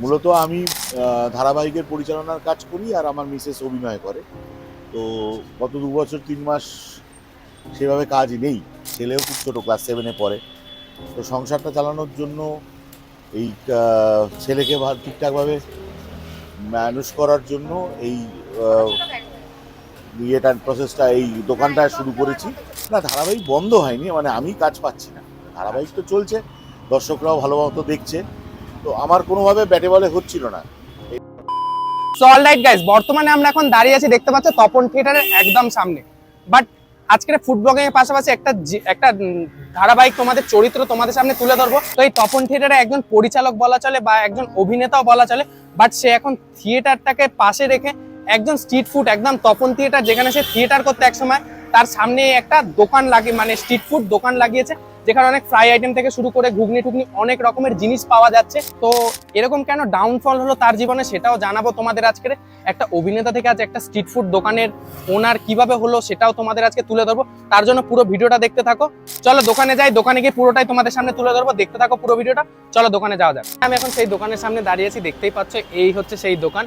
মূলত আমি ধারাবাহিকের পরিচালনার কাজ করি আর আমার মিসেস অভিনয় করে। তো গত দু বছর তিন মাস সেভাবে কাজ নেই। ছেলেও খুব ছোটো ক্লাস সেভেনে পড়ে। তো সংসারটা চালানোর জন্য এই ছেলেকে ঠিকঠাকভাবে ম্যানেজ করার জন্য এই আহ, ইয়েটার প্রসেসটা এই দোকানটা শুরু করেছি। না ধারাবাহিক বন্ধ হয়নি মানে আমি কাজ পাচ্ছি না। ধারাবাহিক তো চলছে দর্শকরাও ভালো মতো দেখছে। তো আমার কোনোভাবে ব্যাটে বলে হচ্ছিল না। সো অল রাইট গাইস বর্তমানে আমরা এখন দাঁড়িয়ে আছি, দেখতে পাচ্ছ, তপন থিয়েটারের একদম সামনে। বাট আজকের ফুড ব্লগিং এর পাশাপাশি একটা একটা ধারাবাহিক তোমাদের চরিত্র তোমাদের সামনে তুলে ধরবো। তো এই তপন থিয়েটারে একজন পরিচালক বলা চলে বা একজন অভিনেতাও বলা চলে বাট সে এখন থিয়েটারটাকে পাশে রেখে একজন স্ট্রিট ফুড একদম তপন থিয়েটার, যেখানে সে থিয়েটার করতে একসময় তার সামনে একটা দোকান লাগিয়ে মানে স্ট্রিট ফুড দোকান লাগিয়েছে। যেখানে অনেক ফ্রাই আইটেম থেকে শুরু করে ঘুগনি টুগনি অনেক রকমের জিনিস পাওয়া যাচ্ছে। তো এরকম কেন ডাউনফল হলো তার জীবনে সেটাও জানাব তোমাদের আজকের। একটা অভিনেতা থেকে আজ একটা স্ট্রিট ফুড দোকানের ওনার কীভাবে হলো সেটাও তোমাদের আজকে তুলে ধরবো। তার জন্য পুরো ভিডিওটা দেখতে থাকো। চলো দোকানে যাই, দোকানে গিয়ে পুরোটাই তোমাদের সামনে তুলে ধরবো। দেখতে থাকো পুরো ভিডিওটা। চলো দোকানে যাওয়া যাক। আমি এখন সেই দোকানের সামনে দাঁড়িয়েছি দেখতেই পাচ্ছ, এই হচ্ছে সেই দোকান।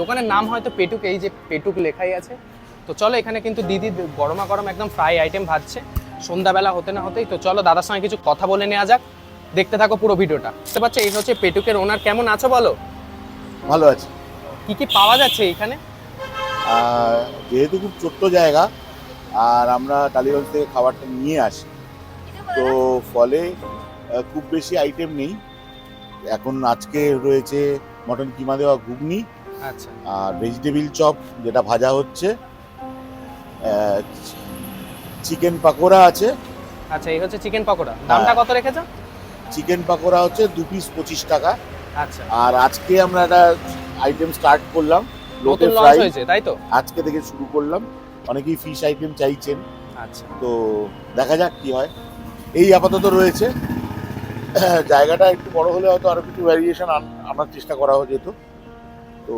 দোকানের নাম হয়তো পেটুক, এই যে পেটুক লেখাই আছে। তো চলো এখানে কিন্তু দিদি গরমা গরম একদম ফ্রাই আইটেম ভাজছে। সন্ধ্যাবেলা হতে না হতেই তো চলো দাদার সঙ্গে কিছু কথা বলে নেওয়া যাক। দেখতে থাকো পুরো ভিডিওটা। বুঝতে পারছ? এই হচ্ছে পেটুকের ওনার। কেমন আছো বলো? ভালো আছে। কি কি পাওয়া যাচ্ছে এখানে? আর যেহেতু খুব ছোট্ট জায়গা আর আমরা টালিগঞ্জ থেকে খাবারটা নিয়ে আসি তো ফলে খুব বেশি আইটেম নেই। এখন আজকে রয়েছে মটন কিমা দেওয়া ঘুগনি আচ্ছা। আর ভেজিটেবিল চপ যেটা ভাজা হচ্ছে। চিকেন পাকোড়া আছে। আচ্ছা এই হচ্ছে চিকেন পাকোড়া। দামটা কত রেখেছো? চিকেন পাকোড়া হচ্ছে দু পিস পঁচিশ টাকা। আচ্ছা। আর আজকে আমরা একটা আইটেম স্টার্ট করলাম লোটে লঞ্চ ফ্রাই হয়েছে তাই তো? আজকে থেকে শুরু করলাম। অনেকেই ফিশ আইটেম চাইছেন। আচ্ছা। তো দেখা যাক কি হয়। এই আপাতত রয়েছে। জায়গাটা একটু বড় হলে হয়তো আরও কিছু ভ্যারিয়েশন আনার চেষ্টা করা যেত। তো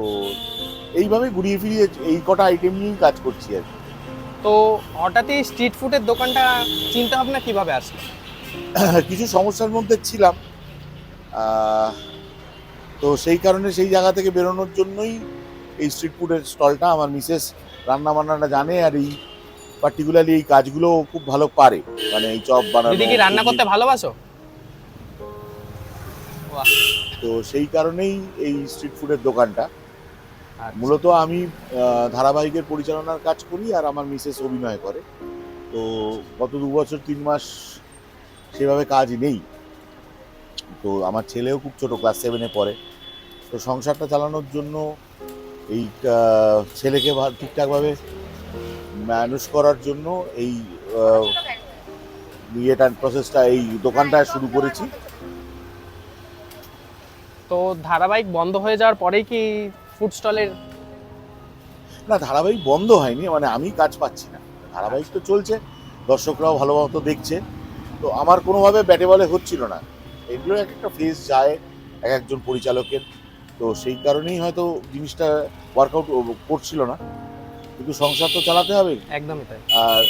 এইভাবে ঘুরিয়ে ফিরিয়ে এই কটা আইটেম নিয়েই কাজ করছি আর কি। তো হঠাৎই স্ট্রিট ফুডের দোকানটা চিন্তা ভাবনা কীভাবে আসলো? কিছু সমস্যার মধ্যে ছিলাম। তো সেই কারণে সেই জায়গা থেকে বেরোনোর জন্যই এই স্ট্রিট ফুডের স্টলটা আমার মিসেস রান্না বান্নাটা জানে আর এই পার্টিকুলারলি এই কাজগুলো খুব ভালো পারে। মানে এই চপ বানানো দিদি কি রান্না করতে ভালোবাসো? বাহ, তো সেই কারণেই এই স্ট্রিট ফুডের দোকানটা। মূলত আমি ধারাবাহিকের পরিচালনার কাজ করি আর আমার মিসেস অভিনয় করে। তো গত দু বছর তিন মাস সেভাবে কাজ নেই। তো আমার ছেলেও খুব ছোট ক্লাস সেভেনে পড়ে। তো সংসারটা চালানোর জন্য এই ছেলেকে ঠিকঠাকভাবে ম্যানেজ করার জন্য এই আহ, ইয়েটার প্রসেসটা এই দোকানটা শুরু করেছি। তো ধারাবাহিক বন্ধ হয়ে যাওয়ার পরেই কি ফুড স্টলের না ধারাবাহিক বন্ধ হয়নি মানে আমি কাজ পাচ্ছি না। ধারাবাহিক তো চলছে দর্শকরাও ভালো মতো দেখছে। তো আমার কোনোভাবে ব্যাটে বলে হচ্ছিল না। এগুলো এক একটা ফেস যায় এক একজন পরিচালকের। তো সেই কারণেই হয়তো জিনিসটা ওয়ার্কআউট করছিল না। কিন্তু সংসার তো চালাতে হবে। একদমই তাই। আর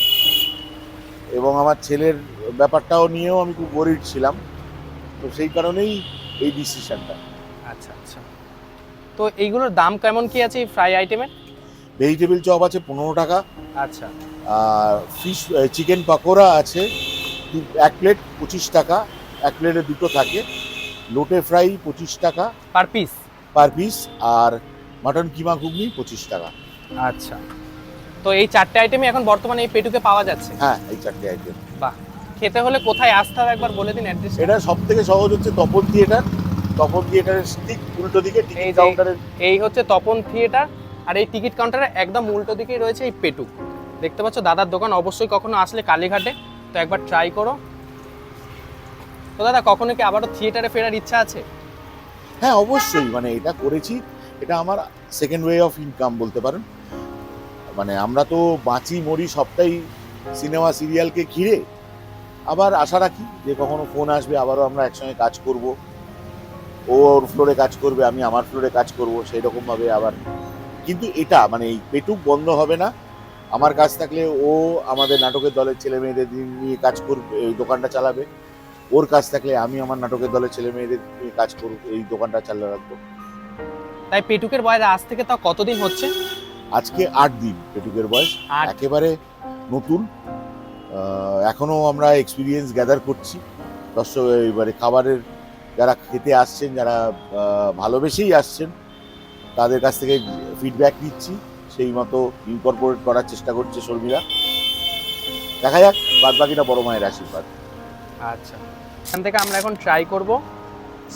এবং আমার ছেলের ব্যাপারটাও নিয়েও আমি খুব গরিব ছিলাম। তো সেই কারণেই এই ডিসিশনটা আচ্ছা আচ্ছা। তো এইগুলোর দাম কেমন কি আছে ফ্রাই আইটেমের? ভেজিটেবিল চপ আছে পনেরো টাকা। আচ্ছা। আর ফিশ চিকেন পাকোড়া আছে এক প্লেট পঁচিশ টাকা। এক প্লেটে দুটো থাকে। লোটে ফ্রাই পঁচিশ টাকা। Per piece? Per piece. আর মাটন কিমা ঘুগনি পঁচিশ টাকা। আচ্ছা। তো এই চারটে আইটেমই এখন বর্তমানে এই পেটুকে পাওয়া যাচ্ছে? হ্যাঁ এই চারটে আইটেম। বাহ। খেতে হলে কোথায় আসতে হবে একবার বলে দিন অ্যাড্রেস এটা সব থেকে সহজ হচ্ছে তপন থিয়েটার। তপন থিয়েটারের ঠিক উল্টো দিকে টিকিট কাউন্টারের এই হচ্ছে তপন থিয়েটার আর এই টিকিট কাউন্টারের একদম উল্টো দিকেই রয়েছে এই পেটুক দেখতে পাচ্ছ দাদার দোকান অবশ্যই কখনো আসলে কালীঘাটে তো একবার ট্রাই করো। তো দাদা কখনো কি আবারও থিয়েটারে ফেরার ইচ্ছা আছে? হ্যাঁ অবশ্যই। মানে এটা করেছি। এটা আমার সেকেন্ড ওয়ে অফ ইনকাম বলতে পারেন। মানে আমরা তো বাঁচি মরি সবটাই সিনেমা সিরিয়ালকে ঘিরে। আবার আশা রাখি যে কখনো ফোন আসবে আবারও আমরা একসঙ্গে কাজ করব। ও ওর ফ্লোরে কাজ করবে আমি আমার ফ্লোরে কাজ করব সেই রকমভাবে আবার। কিন্তু এটা মানে এই পেটুক বন্ধ হবে না। আমার কাজ থাকলে ও আমাদের নাটকের দলের ছেলে মেয়েদের নিয়ে কাজ করবে এই দোকানটা চালাবে। ওর কাজ থাকলে আমি আমার নাটকের দলের ছেলে মেয়েদের নিয়ে কাজ করব এই দোকানটা চালু রাখব। তাই পেটুকের বয়স আজ থেকে তাও কতদিন হচ্ছে? আজকে আট দিন পেটুকের বয়স। একেবারে নতুন। আহ, এখনও আমরা এক্সপিরিয়েন্স গ্যাদার করছি। দর্শক এবারে খাবারের যারা খেতে আসছেন যারা ভালোবেসেই আসছেন তাদের কাছ থেকে ফিডব্যাক নিচ্ছি। সেই মতো ইনকর্পোরেট করার চেষ্টা করছে শর্মিলা। দেখা যাক বাদ বাকিটা বড় মায়ের আশীর্বাদ। আচ্ছা। এখান থেকে আমরা এখন ট্রাই করব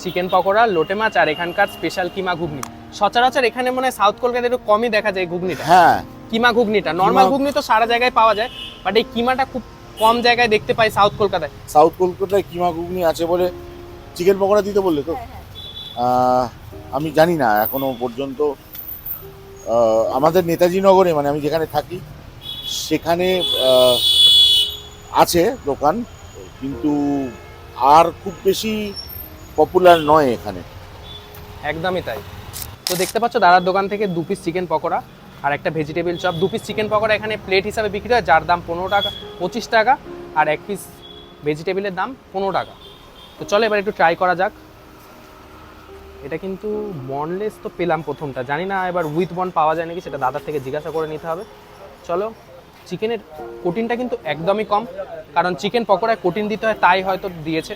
চিকেন পকোড়া লোটে মাছ আর এখানকার স্পেশাল কিমা ঘুগনি। সচরাচর এখানে মনে হয় সাউথ কলকাতায় একটু কমই দেখা যায় ঘুগনিটা। হ্যাঁ। কিমা ঘুগনিটা। নর্মাল ঘুগনি তো সারা জায়গায় পাওয়া যায় বাট এই কিমাটা খুব কম জায়গায় দেখতে পাই সাউথ কলকাতায়। সাউথ কলকাতায় কিমা ঘুগনি আছে বলে চিকেন পকোড়া দিতে বললে তো? আমি জানি না এখনও পর্যন্ত আমাদের নেতাজি নগরে মানে আমি যেখানে থাকি সেখানে আছে দোকান কিন্তু আর খুব বেশি পপুলার নয় এখানে। একদমই তাই। তো দেখতে পাচ্ছ দাদার দোকান থেকে দু পিস চিকেন পকোড়া আর একটা ভেজিটেবল চপ দু পিস চিকেন পকোড়া এখানে প্লেট হিসাবে বিক্রি হয় যার দাম পনেরো টাকা পঁচিশ টাকা আর এক পিস ভেজিটেবলের দাম পনেরো টাকা। তো চলো এবার একটু ট্রাই করা যাক। এটা কিন্তু বনলেস তো পেলাম প্রথমটা। জানি না এবার উইথ বন পাওয়া যায় নাকি, সেটা দাদার থেকে জিজ্ঞাসা করে নিতে হবে। চলো চিকেনের কোটিনটা কিন্তু একদমই কম, কারণ চিকেন পকোড়ায় কোটিন দিতে হয়, তাই হয়তো দিয়েছে।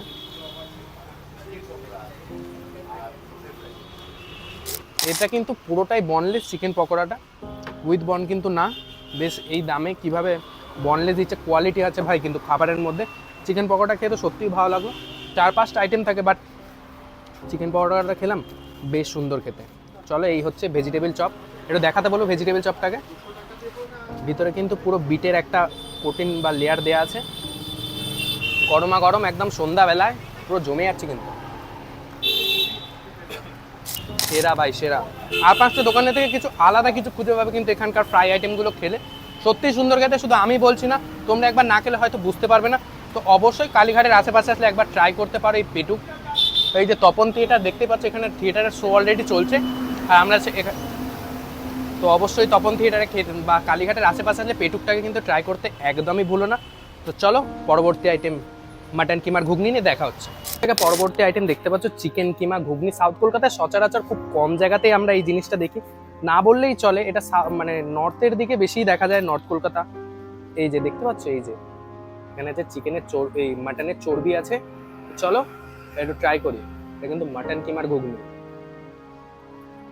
এটা কিন্তু পুরোটাই বনলেস চিকেন পকোড়াটা। উইথ বন কিন্তু না। বেশ, এই দামে কীভাবে বনলেস দিচ্ছে কোয়ালিটি আছে ভাই, কিন্তু খাবারের মধ্যে। চিকেন পকোড়া খেয়ে তো সত্যিই ভালো লাগল। চার পাঁচটা আইটেম থাকে বাট চিকেন পকোড়াটা খেলাম, বেশ সুন্দর খেতে। চলো, এই হচ্ছে ভেজিটেবল চপ এটা দেখাতে বলো ভেজিটেবল চপটাকে ভিতরে কিন্তু পুরো বিটের একটা প্রোটিন বা লেয়ার দেওয়া আছে। গরমা গরম, একদম সন্ধ্যাবেলায়, পুরো জমে যাচ্ছে কিন্তু। সেরা ভাই, সেরা। আর পাঁচটা দোকানে থেকে কিছু আলাদা কিছু খুঁজে পাবে কিন্তু এখানকার ফ্রাই আইটেমগুলো খেলে। সত্যিই সুন্দর খেতে, শুধু আমি বলছি না, তোমরা একবার না খেলে হয়তো বুঝতে পারবে না। তো অবশ্যই কালীঘাটের আশেপাশে আসলে একবার ট্রাই করতে পারো এই পেটুক। এই যে তপন থিয়েটার দেখতে পাচ্ছ, এখানে থিয়েটারের শো অলরেডি চলছে। আর আমরা তো অবশ্যই তপন থিয়েটারে বা কালীঘাটের আশেপাশে আসলে পেটুকটাকে কিন্তু ট্রাই করতে একদমই ভুলো না। তো চলো, পরবর্তী আইটেম মাটন কিমার ঘুগনি নিয়ে দেখা হচ্ছে। থেকে পরবর্তী আইটেম দেখতে পাচ্ছ চিকেন কিমা ঘুগনি। সাউথ কলকাতায় সচরাচর খুব কম জায়গাতেই আমরা এই জিনিসটা দেখি। না বললেই চলে, এটা মানে নর্থের দিকে বেশি দেখা যায় নর্থ কলকাতা। এই যে দেখতে পাচ্ছ, এই যে। এখানে আছে চিকেনের চর, এই মাটনের চর্বি আছে, চলো একটু ট্রাই করি। এটা কিন্তু মাটন কিমার ঘুগনি।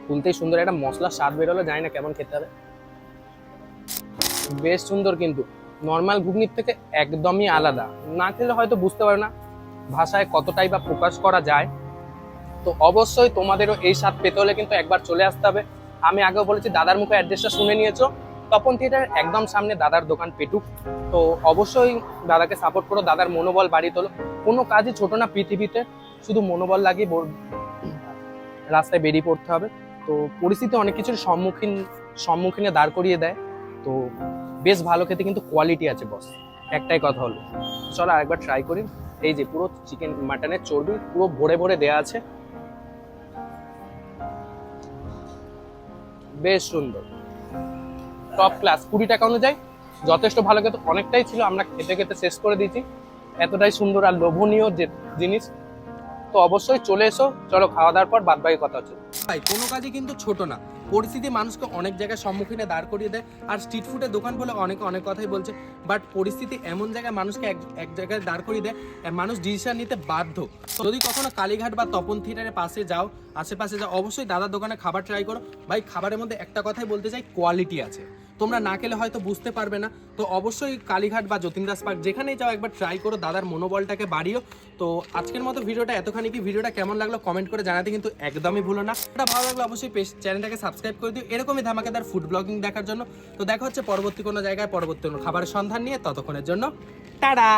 খুলতেই সুন্দর, একটা মশলা স্বাদ বেরোলো, জানি না কেমন খেতে হবে। বেশ সুন্দর কিন্তু নর্মাল ঘুগনির থেকে একদমই আলাদা। না খেলে হয়তো বুঝতে পারবে না ভাষায় কতটাই বা প্রকাশ করা যায়। তো অবশ্যই তোমাদেরও এই স্বাদ পেতে হলে কিন্তু একবার চলে আসতে হবে। আমি আগেও বলেছি, দাদার মুখে অ্যাড্রেসটা শুনে নিয়েছো। তপন থিয়েটার একদম সামনে দাদার দোকান পেটুক। তো অবশ্যই দাদাকে সাপোর্ট করো, দাদার মনোবল বাড়িয়ে তোলো। কোনো কাজই ছোট না পৃথিবীতে, শুধু মনোবল লাগিয়ে রাস্তায় বেরিয়ে পড়তে হবে। তো পরিস্থিতি অনেক কিছুর সম্মুখীন, সম্মুখীনে দাঁড় করিয়ে দেয়। তো বেশ ভালো খেতে কিন্তু কোয়ালিটি আছে বস একটাই কথা হলো। চলো আরেকবার ট্রাই করি। এই যে পুরো চিকেন মাটনের চর্বি পুরো ভরে ভরে দেয়া আছে। বেশ সুন্দর। টপ ক্লাস কুড়ি টাকা অনুযায়ী। যথেষ্ট ভালো খেতে অনেকটাই ছিল, আমরা খেতে খেতে শেষ করে দিয়েছি। এতটাই সুন্দর আর লোভনীয় যে জিনিস। তো অবশ্যই চলে এসো, চলো খাওয়া দাওয়ার পর বাদ কথা হচ্ছে। ভাই, কোনো কাজই কিন্তু ছোট না। পরিস্থিতি মানুষকে অনেক জায়গায় সম্মুখীনে দাঁড় করিয়ে দেয়। আর স্ট্রিট ফুডের দোকান বলে অনেকে অনেক কথাই বলছে বাট পরিস্থিতি এমন জায়গায় মানুষকে এক এক জায়গায় দাঁড় করিয়ে দেয় মানুষ ডিসিশন নিতে বাধ্য। যদি কখনো কালীঘাট বা তপন থিয়েটারের পাশে যাও, আশেপাশে যাও, অবশ্যই দাদার দোকানে খাবার ট্রাই করো। ভাই, খাবারের মধ্যে একটা কথাই বলতে চাই কোয়ালিটি আছে। তোমরা না খেলে হয়তো বুঝতে পারবে না। তো অবশ্যই কালীঘাট বা যতীন্দ্রাস পার্ক যেখানেই যাও একবার ট্রাই করো, দাদার মনোবলটাকে বাড়িও তো আজকের মতো ভিডিওটা এতখানি কি? ভিডিওটা কেমন লাগল কমেন্ট করে জানাতে কিন্তু একদমই ভুলো না। এটা ভালো লাগল অবশ্যই চ্যানেলটাকে সাবস্ক্রাইব করে দিও। এরকমই ধামাকাদার ফুড ব্লগিং দেখার জন্য। তো দেখা হচ্ছে পরবর্তী কোনো জায়গায়, পরবর্তী কোনো খাবারের সন্ধান নিয়ে। ততক্ষণের জন্য, টাটা!